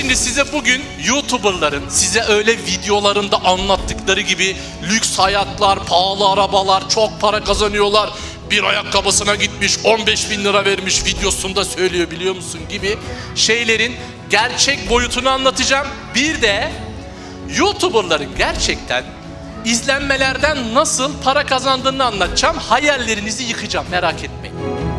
Şimdi size bugün YouTuber'ların size öyle videolarında anlattıkları gibi lüks hayatlar, pahalı arabalar, çok para kazanıyorlar. Bir ayakkabısına gitmiş 15 bin lira vermiş videosunda söylüyor biliyor musun gibi şeylerin gerçek boyutunu anlatacağım. Bir de YouTuber'ların gerçekten izlenmelerden nasıl para kazandığını anlatacağım. Hayallerinizi yıkacağım merak etmeyin.